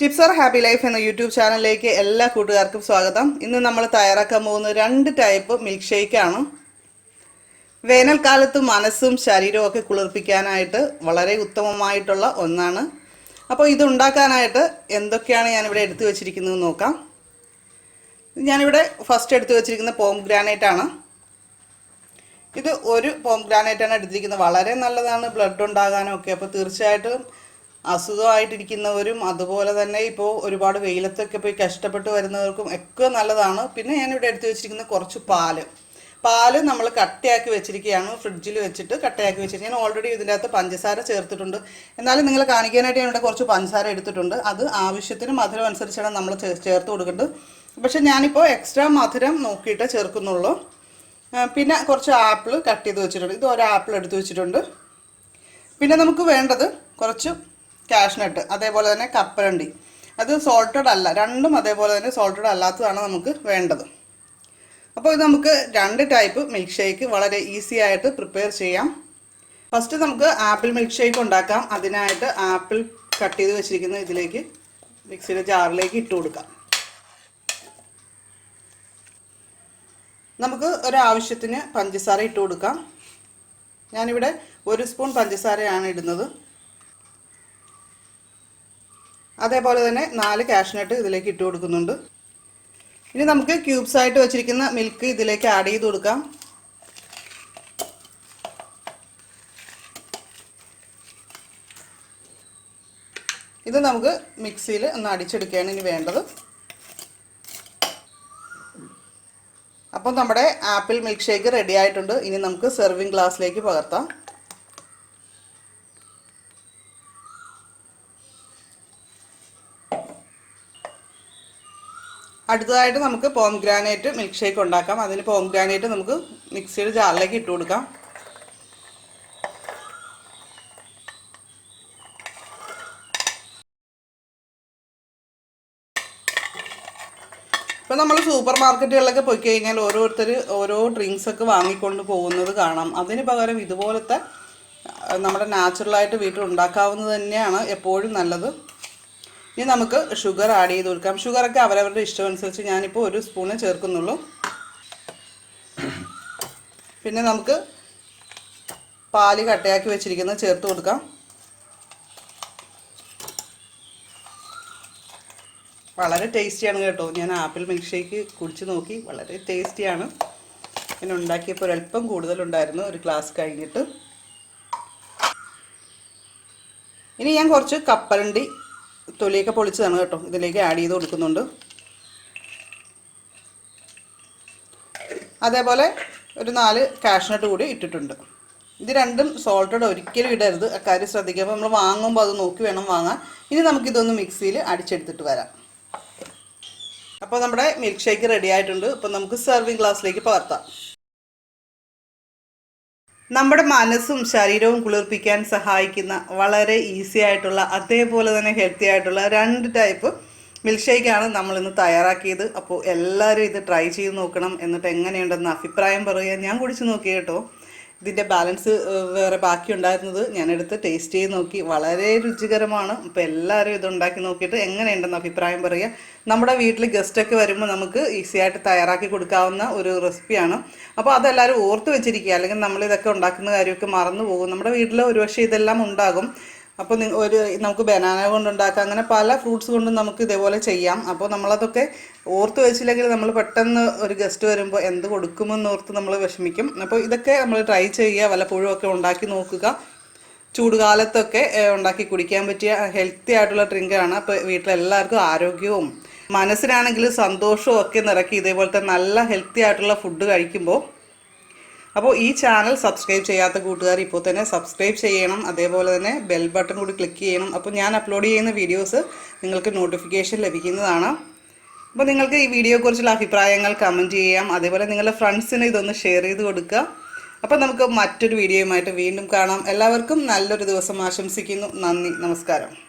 Tips R happy life എന്ന YouTube ചാനലിലേക്ക് എല്ലാ കൂട്ടുകാർക്കും സ്വാഗതം. ഇന്ന് നമ്മൾ തയ്യാറാക്കാൻ പോകുന്ന രണ്ട് ടൈപ്പ് മിൽക്ക് ഷേക്കാണ് വേനൽക്കാലത്ത് മനസ്സും ശരീരവും ഒക്കെ കുളിർപ്പിക്കാനായിട്ട് വളരെ ഉത്തമമായിട്ടുള്ള ഒന്നാണ്. അപ്പോൾ ഇതുണ്ടാക്കാനായിട്ട് എന്തൊക്കെയാണ് ഞാനിവിടെ എടുത്തു വെച്ചിരിക്കുന്നത് നോക്കാം. ഞാനിവിടെ ഫസ്റ്റ് എടുത്തു വെച്ചിരിക്കുന്ന പോം ഗ്രാനൈറ്റ് ആണ്. ഇത് ഒരു പോം ഗ്രാനൈറ്റ് ആണ് എടുത്തിരിക്കുന്നത്. വളരെ നല്ലതാണ്. ബ്ലഡ് ഉണ്ടാകാനൊക്കെ. അപ്പോൾ തീർച്ചയായിട്ടും അസുഖമായിട്ടിരിക്കുന്നവരും അതുപോലെ തന്നെ ഇപ്പോൾ ഒരുപാട് വെയിലത്തൊക്കെ പോയി കഷ്ടപ്പെട്ട് വരുന്നവർക്കും ഒക്കെ നല്ലതാണ്. പിന്നെ ഞാനിവിടെ എടുത്തു വെച്ചിരിക്കുന്ന കുറച്ച് പാൽ. പാൽ നമ്മൾ കട്ടയാക്കി വെച്ചിരിക്കുകയാണ്. ഫ്രിഡ്ജിൽ വെച്ചിട്ട് കട്ടയാക്കി വെച്ചിട്ട് ഞാൻ ഓൾറെഡി ഇതിന്റെ അകത്ത് പഞ്ചസാര ചേർത്തിട്ടുണ്ട്. എന്നാലും നിങ്ങൾ കാണിക്കാനായിട്ട് ഞാൻ ഇവിടെ കുറച്ച് പഞ്ചസാര എടുത്തിട്ടുണ്ട്. അത് ആവശ്യത്തിന് മധുരം അനുസരിച്ചാണ് നമ്മൾ ചേർത്ത് കൊടുക്കേണ്ടത് പക്ഷെ ഞാനിപ്പോൾ എക്സ്ട്രാ മധുരം നോക്കിയിട്ട് ചേർക്കുന്നുള്ളൂ. പിന്നെ കുറച്ച് ആപ്പിൾ കട്ട് ചെയ്ത് വെച്ചിട്ടുണ്ട്. ഇത് ഒരു ആപ്പിൾ എടുത്ത് വെച്ചിട്ടുണ്ട്. പിന്നെ നമുക്ക് വേണ്ടത് കുറച്ച് കാഷ്നട്ട് അതേപോലെ തന്നെ കപ്പലണ്ടി. അത് സോൾട്ടഡ് അല്ല രണ്ടും അതേപോലെ തന്നെ സോൾട്ടഡ് അല്ലാത്തതാണ് നമുക്ക് വേണ്ടത്. അപ്പോൾ ഇത് നമുക്ക് രണ്ട് ടൈപ്പ് മിൽക്ക് ഷേക്ക് വളരെ ഈസി ആയിട്ട് പ്രിപ്പയർ ചെയ്യാം. ഫസ്റ്റ് നമുക്ക് ആപ്പിൾ മിൽക്ക് ഷേക്ക് ഉണ്ടാക്കാം. അതിനായിട്ട് ആപ്പിൾ കട്ട് ചെയ്ത് വെച്ചിരിക്കുന്ന ഇതിലേക്ക് മിക്സിയുടെ ജാറിലേക്ക് ഇട്ട് കൊടുക്കാം. നമുക്ക് ഒരാവശ്യത്തിന് പഞ്ചസാര ഇട്ട് കൊടുക്കാം. ഞാനിവിടെ ഒരു സ്പൂൺ പഞ്ചസാരയാണ് ഇടുന്നത്. അതേപോലെ തന്നെ നാല് കാഷ്നട്ട് ഇതിലേക്ക് ഇട്ട് കൊടുക്കുന്നുണ്ട്. ഇനി നമുക്ക് ക്യൂബ്സ് ആയിട്ട് വെച്ചിരിക്കുന്ന മിൽക്ക് ഇതിലേക്ക് ആഡ് ചെയ്ത് കൊടുക്കാം. ഇത് നമുക്ക് മിക്സിയിൽ ഒന്ന് അടിച്ചെടുക്കുകയാണ് ഇനി വേണ്ടത്. അപ്പോൾ നമ്മുടെ ആപ്പിൾ മിൽക്ക് ഷേക്ക് റെഡി ആയിട്ടുണ്ട്. ഇനി നമുക്ക് സെർവിങ് ഗ്ലാസ്സിലേക്ക് പകർത്താം. അടുത്തതായിട്ട് നമുക്ക് പോം ഗ്രാനൈറ്റ് മിൽക്ക് ഷേക്ക് ഉണ്ടാക്കാം. അതിന് പോം ഗ്രാനൈറ്റ് നമുക്ക് മിക്സിയുടെ ജാറിലേക്ക് ഇട്ട് കൊടുക്കാം. ഇപ്പം നമ്മൾ സൂപ്പർ മാർക്കറ്റുകളിലൊക്കെ പോയി കഴിഞ്ഞാൽ ഓരോരുത്തർ ഓരോ ഡ്രിങ്ക്സ് ഒക്കെ വാങ്ങിക്കൊണ്ട് പോകുന്നത് കാണാം. അതിന് പകരം ഇതുപോലത്തെ നമ്മുടെ നാച്ചുറലായിട്ട് വീട്ടിൽ ഉണ്ടാക്കാവുന്നത് തന്നെയാണ് എപ്പോഴും നല്ലത്. ഇനി നമുക്ക് ഷുഗർ ആഡ് ചെയ്ത് കൊടുക്കാം. ഷുഗറൊക്കെ അവരവരുടെ ഇഷ്ടമനുസരിച്ച് ഞാനിപ്പോൾ ഒരു സ്പൂണ് ചേർക്കുന്നുള്ളൂ. പിന്നെ നമുക്ക് പാൽ കട്ടയാക്കി വെച്ചിരിക്കുന്നത് ചേർത്ത് കൊടുക്കാം. വളരെ ടേസ്റ്റിയാണ് കേട്ടോ. ഞാൻ ആപ്പിൾ മിൽക്ക് ഷേക്ക് കുടിച്ച് നോക്കി. വളരെ ടേസ്റ്റിയാണ് പിന്നെ ഉണ്ടാക്കിയപ്പോൾ ഒരല്പം കൂടുതലുണ്ടായിരുന്നു. ഒരു ഗ്ലാസ് കഴിഞ്ഞിട്ട്. ഇനി ഞാൻ കുറച്ച് കപ്പലണ്ടി തൊലിയൊക്കെ പൊളിച്ചതാണ് കേട്ടോ. ഇതിലേക്ക് ആഡ് ചെയ്ത് കൊടുക്കുന്നുണ്ട്. അതേപോലെ ഒരു നാല് കാഷ്നട്ട് കൂടി ഇട്ടിട്ടുണ്ട്. ഇത് രണ്ടും സോൾട്ടഡ് ഒരിക്കലും ഇടരുത്. അക്കാര്യം ശ്രദ്ധിക്കുക. അപ്പോൾ നമ്മൾ വാങ്ങുമ്പോൾ അത് നോക്കി വേണം വാങ്ങാൻ. ഇനി നമുക്കിതൊന്ന് മിക്സിയിൽ അടിച്ചെടുത്തിട്ട് വരാം. അപ്പോൾ നമ്മുടെ മിൽക്ക് ഷേക്ക് റെഡി ആയിട്ടുണ്ട്. അപ്പോൾ നമുക്ക് സെർവിങ് ഗ്ലാസ്സിലേക്ക് പകർത്താം. നമ്മുടെ മനസ്സും ശരീരവും കുളിർപ്പിക്കാൻ സഹായിക്കുന്ന വളരെ ഈസി ആയിട്ടുള്ള അതേപോലെ തന്നെ ഹെൽത്തി ആയിട്ടുള്ള രണ്ട് ടൈപ്പ് മിൽക്ക് ഷേക്കാണ് നമ്മൾ ഇന്ന് തയ്യാറാക്കിയത്. അപ്പോൾ എല്ലാവരും ഇത് ട്രൈ ചെയ്ത് നോക്കണം എന്നിട്ട് എങ്ങനെയുണ്ടെന്ന് അഭിപ്രായം പറയുക. ഞാൻ കുടിച്ച് നോക്കി കേട്ടോ. ഇതിന്റെ ബാലൻസ് വേറെ ബാക്കി ഉണ്ടായിരുന്നത് ഞാനെടുത്ത് ടേസ്റ്റ് ചെയ്ത് നോക്കി. വളരെ രുചികരമാണ്. അപ്പോൾ എല്ലാവരും ഇത് ഉണ്ടാക്കി നോക്കിയിട്ട് എങ്ങനെയുണ്ടെന്ന് അഭിപ്രായം പറയുക. നമ്മുടെ വീട്ടിൽ ഗസ്റ്റൊക്കെ വരുമ്പോൾ നമുക്ക് ഈസി ആയിട്ട് തയ്യാറാക്കി കൊടുക്കാവുന്ന ഒരു റെസിപ്പിയാണ് അപ്പോൾ അതെല്ലാവരും ഓർത്ത് വെച്ചിരിക്കുക. അല്ലെങ്കിൽ നമ്മളിതൊക്കെ ഉണ്ടാക്കുന്ന കാര്യമൊക്കെ മറന്നു പോകും. നമ്മുടെ വീട്ടിൽ ഒരുപക്ഷെ ഇതെല്ലാം ഉണ്ടാകും. അപ്പോൾ ഒരു നമുക്ക് ബനാന കൊണ്ടുണ്ടാക്കാം. അങ്ങനെ പല ഫ്രൂട്ട്സ് കൊണ്ടും നമുക്ക് ഇതേപോലെ ചെയ്യാം. അപ്പോൾ നമ്മളതൊക്കെ ഓർത്ത് വെച്ചില്ലെങ്കിൽ നമ്മൾ പെട്ടെന്ന് ഒരു ഗസ്റ്റ് വരുമ്പോൾ എന്ത് കൊടുക്കുമെന്ന് ഓർത്ത് നമ്മൾ വിഷമിക്കും. അപ്പോൾ ഇതൊക്കെ നമ്മൾ ട്രൈ ചെയ്യുക. വല്ലപ്പോഴും ഒക്കെ ഉണ്ടാക്കി നോക്കുക. ചൂടുകാലത്തൊക്കെ കാലത്തൊക്കെ ഉണ്ടാക്കി കുടിക്കാൻ പറ്റിയ ഹെൽത്തി ആയിട്ടുള്ള ഡ്രിങ്കാണ്. അപ്പോൾ വീട്ടിലെല്ലാവർക്കും ആരോഗ്യവും മനസ്സിനാണെങ്കിൽ സന്തോഷവും ഒക്കെ നിറക്കി ഇതേപോലത്തെ നല്ല ഹെൽത്തി ആയിട്ടുള്ള ഫുഡ് കഴിക്കുമ്പോൾ അപ്പോൾ ഈ ചാനൽ സബ്സ്ക്രൈബ് ചെയ്യാത്ത കൂട്ടുകാർ ഇപ്പോൾ തന്നെ സബ്സ്ക്രൈബ് ചെയ്യണം അതേപോലെ തന്നെ ബെൽ ബട്ടൺ കൂടി ക്ലിക്ക് ചെയ്യണം. അപ്പോൾ ഞാൻ അപ്ലോഡ് ചെയ്യുന്ന വീഡിയോസ് നിങ്ങൾക്ക് നോട്ടിഫിക്കേഷൻ ലഭിക്കുന്നതാണ്. അപ്പോൾ നിങ്ങൾക്ക് ഈ വീഡിയോയെക്കുറിച്ചുള്ള അഭിപ്രായങ്ങൾ കമന്റ് ചെയ്യാം. അതേപോലെ നിങ്ങളുടെ ഫ്രണ്ട്സിന് ഇതൊന്ന് ഷെയർ ചെയ്ത് കൊടുക്കുക. അപ്പോൾ നമുക്ക് മറ്റൊരു വീഡിയോയുമായിട്ട് വീണ്ടും കാണാം. എല്ലാവർക്കും നല്ലൊരു ദിവസം ആശംസിക്കുന്നു. നന്ദി. നമസ്കാരം.